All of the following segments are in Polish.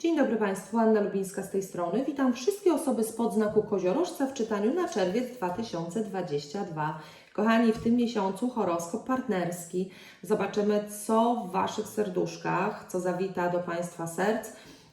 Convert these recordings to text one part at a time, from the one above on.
Dzień dobry Państwu, Anna Lubińska z tej strony. Witam wszystkie osoby spod znaku koziorożca w czytaniu na czerwiec 2022. Kochani, w tym miesiącu horoskop partnerski. Zobaczymy, co w Waszych serduszkach, co zawita do Państwa serc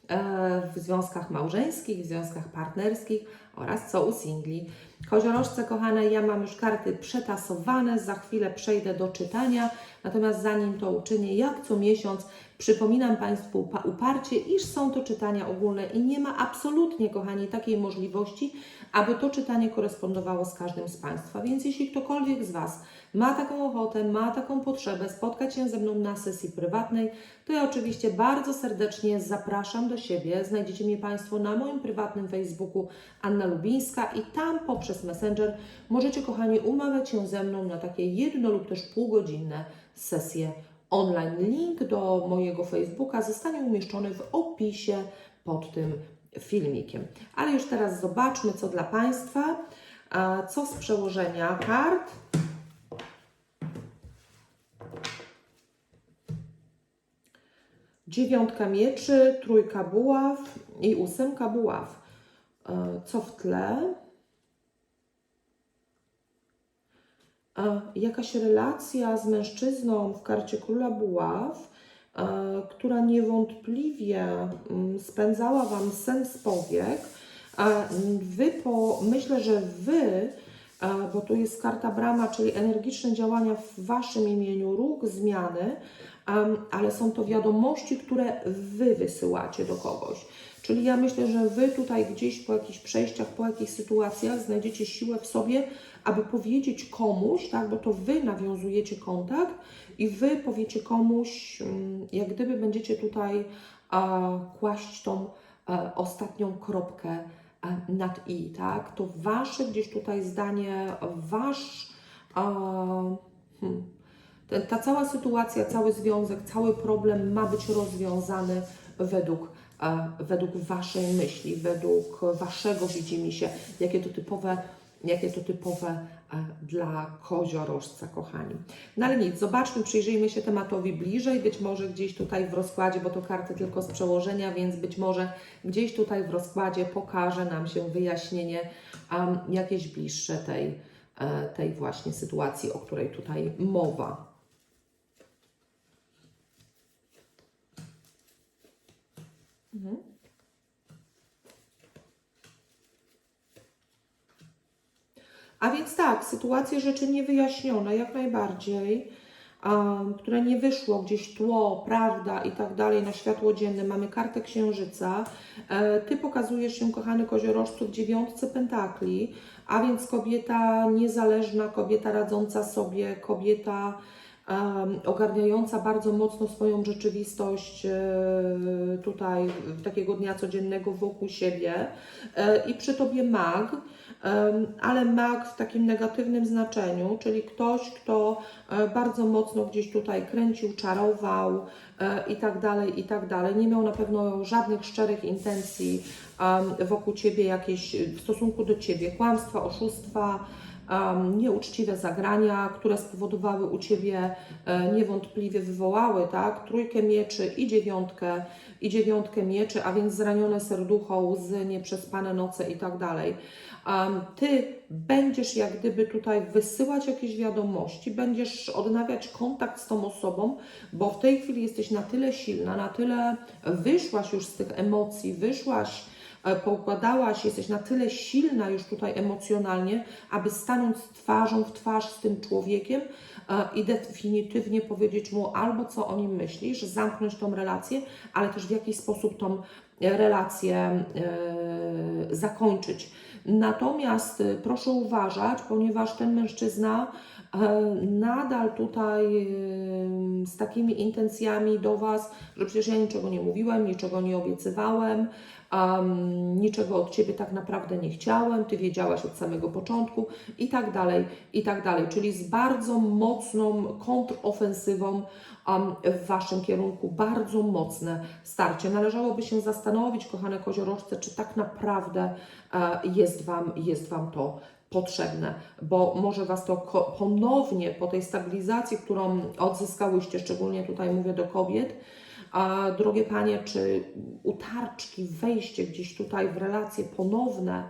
e, w związkach małżeńskich, w związkach partnerskich oraz co u singli. Koziorożce, kochane, ja mam już karty przetasowane, za chwilę przejdę do czytania, natomiast zanim to uczynię, jak co miesiąc, przypominam Państwu upa- uparcie, iż są to czytania ogólne i nie ma absolutnie, kochani, takiej możliwości, aby to czytanie korespondowało z każdym z Państwa. Więc jeśli ktokolwiek z Was ma taką ochotę, ma taką potrzebę spotkać się ze mną na sesji prywatnej, to ja oczywiście bardzo serdecznie zapraszam do siebie. Znajdziecie mnie Państwo na moim prywatnym Facebooku Anna Lubińska i tam poprzez Messenger możecie, kochani, umawiać się ze mną na takie jedno lub też półgodzinne sesje online. Link do mojego Facebooka zostanie umieszczony w opisie pod tym filmikiem. Ale już teraz zobaczmy, co dla Państwa, co z przełożenia kart. Dziewiątka mieczy, trójka buław i ósemka buław. E, Co w tle? Jakaś relacja z mężczyzną w karcie króla buław, która niewątpliwie mm, spędzała Wam sen z powiek. Wy po, myślę, że Wy, bo tu jest karta brama, czyli energiczne działania w Waszym imieniu, ruch, zmiany, ale są to wiadomości, które Wy wysyłacie do kogoś. Czyli ja myślę, że Wy tutaj gdzieś po jakichś przejściach, po jakichś sytuacjach znajdziecie siłę w sobie, aby powiedzieć komuś, tak, bo to Wy nawiązujecie kontakt i Wy powiecie komuś, mm, jak gdyby będziecie tutaj a, kłaść tą e, ostatnią kropkę e, nad i, tak? To Wasze gdzieś tutaj zdanie, Wasz, a, hmm, ta cała sytuacja, cały związek, cały problem ma być rozwiązany według, e, według Waszej myśli, według Waszego widzimisię, jakie to typowe, jakie to typowe e, dla koziorożca, kochani. No ale nic, zobaczmy, przyjrzyjmy się tematowi bliżej, być może gdzieś tutaj w rozkładzie, bo to karty tylko z przełożenia, więc być może gdzieś tutaj w rozkładzie pokaże nam się wyjaśnienie um, jakieś bliższe tej, e, tej właśnie sytuacji, o której tutaj mowa. Mhm. A więc tak, sytuacje rzeczy niewyjaśnione, jak najbardziej, um, które nie wyszło gdzieś tło, prawda i tak dalej na światło dzienne. Mamy kartę księżyca. E, ty pokazujesz się, kochany koziorożcu, w dziewiątce pentakli, a więc kobieta niezależna, kobieta radząca sobie, kobieta ogarniająca bardzo mocno swoją rzeczywistość e, tutaj takiego dnia codziennego wokół siebie e, i przy tobie mag, ale mag w takim negatywnym znaczeniu, czyli ktoś, kto e, bardzo mocno gdzieś tutaj kręcił, czarował i tak dalej, i tak dalej. Nie miał na pewno żadnych szczerych intencji wokół ciebie, jakieś w stosunku do ciebie, kłamstwa, oszustwa nieuczciwe zagrania, które spowodowały u Ciebie e, niewątpliwie wywołały, tak, trójkę mieczy i dziewiątkę, i dziewiątkę mieczy, a więc zranione serducho, łzy, nieprzespane noce i tak dalej. Ty będziesz jak gdyby tutaj wysyłać jakieś wiadomości, będziesz odnawiać kontakt z tą osobą, bo w tej chwili jesteś na tyle silna, na tyle wyszłaś już z tych emocji, wyszłaś poukładałaś, jesteś na tyle silna już tutaj emocjonalnie, aby stanąć twarzą w twarz z tym człowiekiem e, i definitywnie powiedzieć mu albo co o nim myślisz, zamknąć tą relację, ale też w jakiś sposób tą e, relację e, zakończyć. Natomiast e, proszę uważać, ponieważ ten mężczyzna e, nadal tutaj e, z takimi intencjami do Was, że przecież ja niczego nie mówiłem, niczego nie obiecywałem, um, niczego od Ciebie tak naprawdę nie chciałem, Ty wiedziałaś od samego początku i tak dalej, i tak dalej. Czyli z bardzo mocną kontrofensywą um, w Waszym kierunku, bardzo mocne starcie. Należałoby się zastanowić, kochane koziorożce, czy tak naprawdę e, jest Wam, jest wam to potrzebne, bo może Was to ponownie po tej stabilizacji, którą odzyskałyście, szczególnie tutaj mówię do kobiet, a, drogie panie, czy utarczki, wejście gdzieś tutaj w relacje ponowne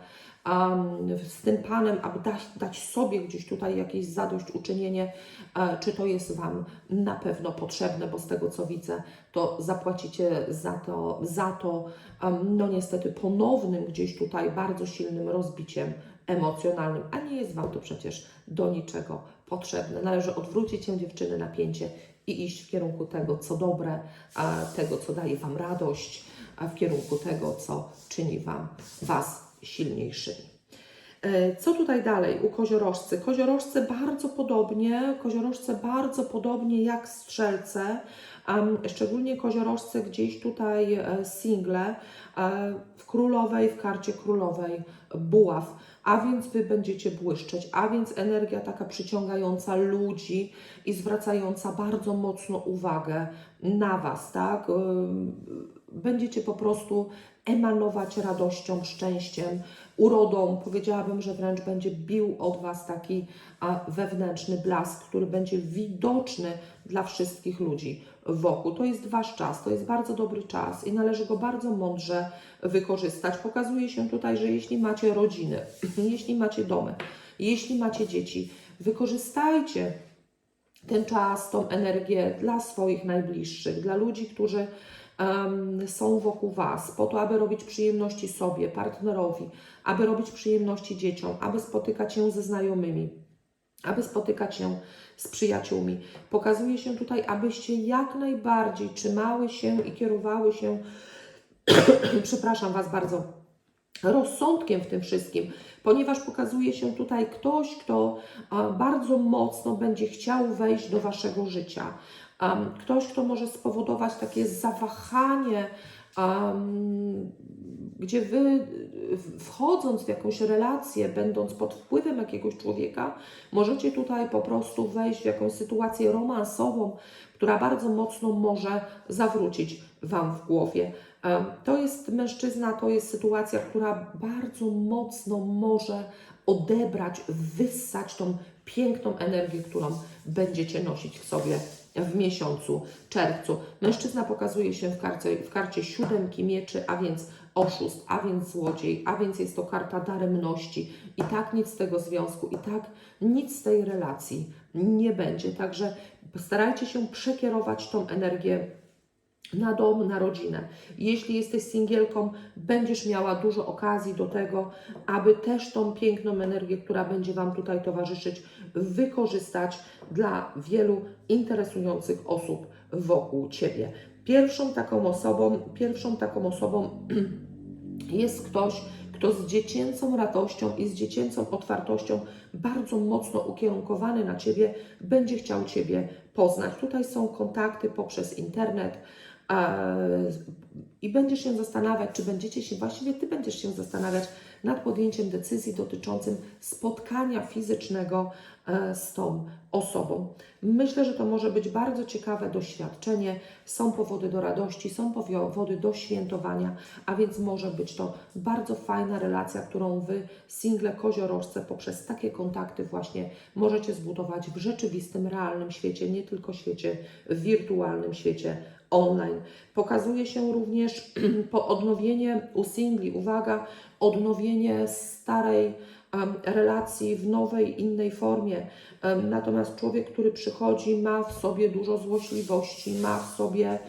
um, z tym panem, aby dać, dać sobie gdzieś tutaj jakieś zadośćuczynienie, e, czy to jest Wam na pewno potrzebne, bo z tego co widzę, to zapłacicie za to, za to um, no niestety ponownym gdzieś tutaj bardzo silnym rozbiciem emocjonalnym, a nie jest Wam to przecież do niczego potrzebne. Należy odwrócić się dziewczyny napięcie i iść w kierunku tego, co dobre, tego, co daje Wam radość, a w kierunku tego, co czyni Wam Was silniejszymi. E, Co tutaj dalej u koziorożcy? Koziorożcy bardzo podobnie, koziorożce bardzo podobnie jak strzelce, szczególnie koziorożce gdzieś tutaj e, single, e, w królowej, w karcie królowej buław, a więc Wy będziecie błyszczeć, a więc energia taka przyciągająca ludzi i zwracająca bardzo mocno uwagę na Was, tak? Będziecie po prostu emanować radością, szczęściem, urodą. Powiedziałabym, że wręcz będzie bił od Was taki wewnętrzny blask, który będzie widoczny dla wszystkich ludzi wokół. To jest Wasz czas, to jest bardzo dobry czas i należy go bardzo mądrze wykorzystać. Pokazuje się tutaj, że jeśli macie rodziny, jeśli macie domy, jeśli macie dzieci, wykorzystajcie ten czas, tą energię dla swoich najbliższych, dla ludzi, którzy są wokół Was, po to, aby robić przyjemności sobie, partnerowi, aby robić przyjemności dzieciom, aby spotykać się ze znajomymi, aby spotykać się z przyjaciółmi. Pokazuje się tutaj, abyście jak najbardziej trzymały się i kierowały się, przepraszam Was bardzo, rozsądkiem w tym wszystkim, ponieważ pokazuje się tutaj ktoś, kto bardzo mocno będzie chciał wejść do Waszego życia. Am, ktoś, kto może spowodować takie zawahanie, am, gdzie Wy wchodząc w jakąś relację, będąc pod wpływem jakiegoś człowieka, możecie tutaj po prostu wejść w jakąś sytuację romansową, która bardzo mocno może zawrócić Wam w głowie. Em, To jest mężczyzna, to jest sytuacja, która bardzo mocno może odebrać, wyssać tą piękną energię, którą będziecie nosić w sobie w miesiącu czerwcu. Mężczyzna pokazuje się w karcie, w karcie siódemki mieczy, a więc oszust, a więc złodziej, a więc jest to karta daremności. I tak nic z tego związku, i tak nic z tej relacji nie będzie. Także starajcie się przekierować tą energię na dom, na rodzinę. Jeśli jesteś singielką, będziesz miała dużo okazji do tego, aby też tą piękną energię, która będzie Wam tutaj towarzyszyć, wykorzystać dla wielu interesujących osób wokół Ciebie. Pierwszą taką osobą, pierwszą taką osobą jest ktoś, kto z dziecięcą radością i z dziecięcą otwartością, bardzo mocno ukierunkowany na Ciebie, będzie chciał Ciebie poznać. Tutaj są kontakty poprzez internet, i będziesz się zastanawiać, czy będziecie się, właściwie Ty będziesz się zastanawiać nad podjęciem decyzji dotyczącym spotkania fizycznego e, z tą osobą. Myślę, że to może być bardzo ciekawe doświadczenie. Są powody do radości, są powody do świętowania, a więc może być to bardzo fajna relacja, którą Wy, single koziorożce, poprzez takie kontakty właśnie możecie zbudować w rzeczywistym, realnym świecie, nie tylko świecie wirtualnym, świecie online. Pokazuje się również po odnowienie u singli, uwaga, odnowienie starej relacji w nowej, innej formie. Natomiast człowiek, który przychodzi, ma w sobie dużo złośliwości, ma w sobie e,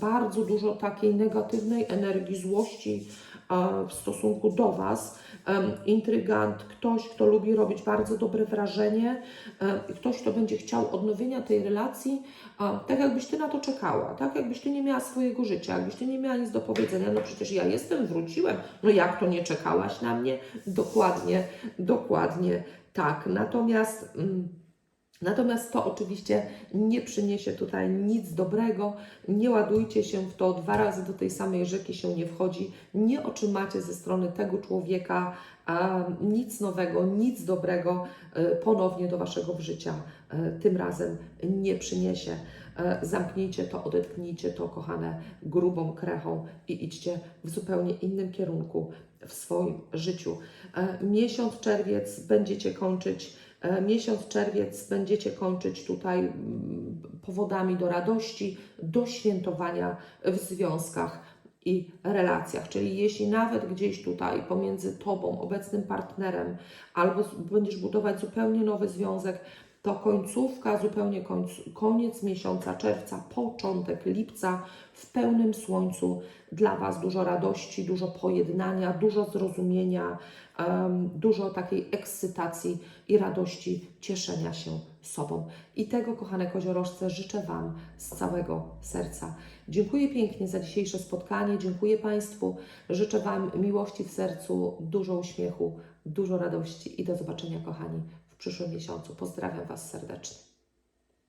bardzo dużo takiej negatywnej energii, złości w stosunku do Was. Intrygant, ktoś, kto lubi robić bardzo dobre wrażenie, e, ktoś, kto będzie chciał odnowienia tej relacji, tak jakbyś Ty na to czekała, tak jakbyś Ty nie miała swojego życia, jakbyś Ty nie miała nic do powiedzenia, no przecież ja jestem, wróciłem, no jak to nie czekałaś na mnie? Dokładnie, dokładnie tak. Natomiast... Mm, Natomiast to oczywiście nie przyniesie tutaj nic dobrego. Nie ładujcie się w to, dwa razy do tej samej rzeki się nie wchodzi. Nie otrzymacie ze strony tego człowieka nic nowego, nic dobrego e, ponownie do Waszego życia e, tym razem nie przyniesie. E, Zamknijcie to, odetchnijcie to, kochane, grubą krechą i idźcie w zupełnie innym kierunku w swoim życiu. Miesiąc czerwiec będziecie kończyć Miesiąc czerwiec będziecie kończyć tutaj mm, powodami do radości, do świętowania w związkach i relacjach. Czyli jeśli nawet gdzieś tutaj pomiędzy Tobą, obecnym partnerem, albo będziesz budować zupełnie nowy związek, to końcówka, zupełnie końc, koniec miesiąca czerwca, początek lipca w pełnym słońcu dla Was dużo radości, dużo pojednania, dużo zrozumienia, dużo takiej ekscytacji i radości, cieszenia się sobą. I tego, kochane koziorożce, życzę Wam z całego serca. Dziękuję pięknie za dzisiejsze spotkanie, dziękuję Państwu, życzę Wam miłości w sercu, dużo uśmiechu, dużo radości i do zobaczenia, kochani, w przyszłym miesiącu. Pozdrawiam Was serdecznie.